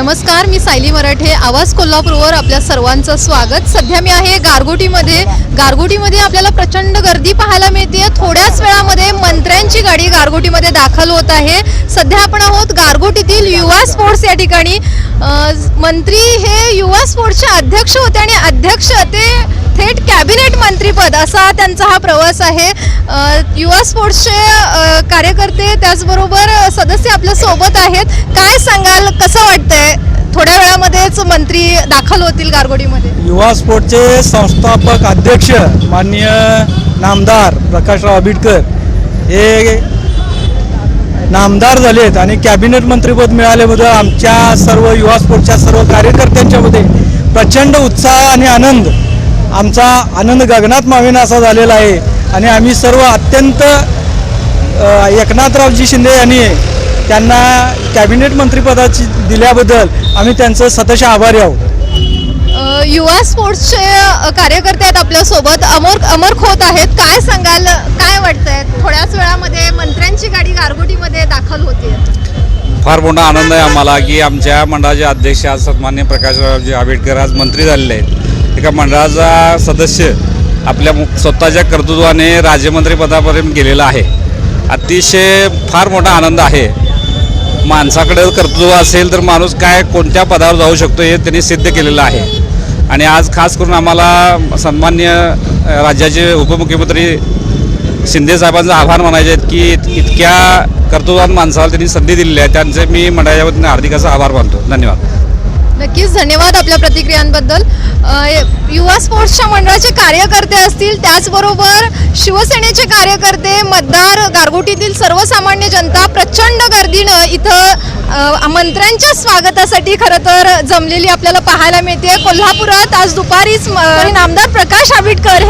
नमस्कार मी सायली मराठे आवाज कोल्हापूरवर आपल्या सर्वांचं स्वागत. सध्या मी आहे गारगोटीमध्ये. गारगोटीमध्ये आपल्याला प्रचंड गर्दी पाहायला मिळते थोड्याच वेळामध्ये मंत्र्यांची गाडी गारगोटीमध्ये दाखल होत आहे. सध्या आपण आहोत गारगोटीतील युवा स्पोर्ट्स या ठिकाणी. मंत्री हे युवा स्पोर्ट्सचे अध्यक्ष होते आणि अध्यक्ष ते थेट कॅबिनेट मंत्री असा त्यांचा हा प्रवास आहे. युवा स्पोर्ट्सचे कार्यकर्ते त्याचबरोबर सदस्य आपल्यासोबत आहेत. काय सांगाल? कसं वाटतंय? थोड्या वेळामध्येच मंत्री दाखल होतील गारगोडीमध्ये. युवा स्पोर्टचे संस्थापक अध्यक्ष माननीय नामदार प्रकाशराव आंबेडकर हे नामदार झालेत आणि कॅबिनेट मंत्रीपद मिळाल्याबद्दल आमच्या सर्व युवा स्पोर्टच्या सर्व कार्यकर्त्यांच्यामध्ये प्रचंड उत्साह आणि आनंद आमचा आनंद गगनात मावेना असा झालेला आहे. आणि आम्ही सर्व अत्यंत एकनाथरावजी शिंदे यांनी त्यांना कॅबिनेट मंत्रिपदाची दिल्याबद्दल आम्ही त्यांचं सतश आभारी आहोत. युवा स्पोर्ट्सचे कार्यकर्ते आहेत आपल्यासोबत. अमर अमर खोत आहेत. काय सांगाल? काय वाटतंय? थोड्याच वेळामध्ये मंत्र्यांची गाडी गारगोटीमध्ये दाखल होते फार मोठा आनंद आहे आम्हाला की आमच्या मंडळाचे अध्यक्ष आज सन्मान्य प्रकाशरावजी आंबेडकर आज मंत्री झालेले आहेत. एका मंडळाचा सदस्य आपल्या मु- स्वतःच्या कर्तृत्वाने राज्यमंत्रीपदापर्यंत गेलेला आहे. अतिशय फार मोठा आनंद आहे. माणसाकडे कर्तृत्व असेल तर माणूस काय कोणत्या पदावर जाऊ शकतो हे त्यांनी सिद्ध केलेलं आहे. आणि आज खास करून आम्हाला सन्मान्य राज्याचे उपमुख्यमंत्री शिंदे साहेबांचा आभार मानायचे आहेत की इतक्या कर्तृत्वान माणसाला त्यांनी संधी दिलेली आहे. त्यांचे मी मंडळाच्या वतीने हार्दिक असा आभार मानतो. धन्यवाद. नक्कीच धन्यवाद आपल्या प्रतिक्रियांबद्दल. युवा स्पोर्ट्सच्या मंडळाचे कार्यकर्ते असतील त्याचबरोबर शिवसेनेचे कार्यकर्ते मतदार गारगोटीतील सर्वसामान्य जनता प्रचंड गर्दीनं इथं मंत्र्यांच्या स्वागतासाठी खरं तर जमलेली आपल्याला पाहायला मिळते कोल्हापुरात आज दुपारीच नामदार प्रकाश आंबेडकर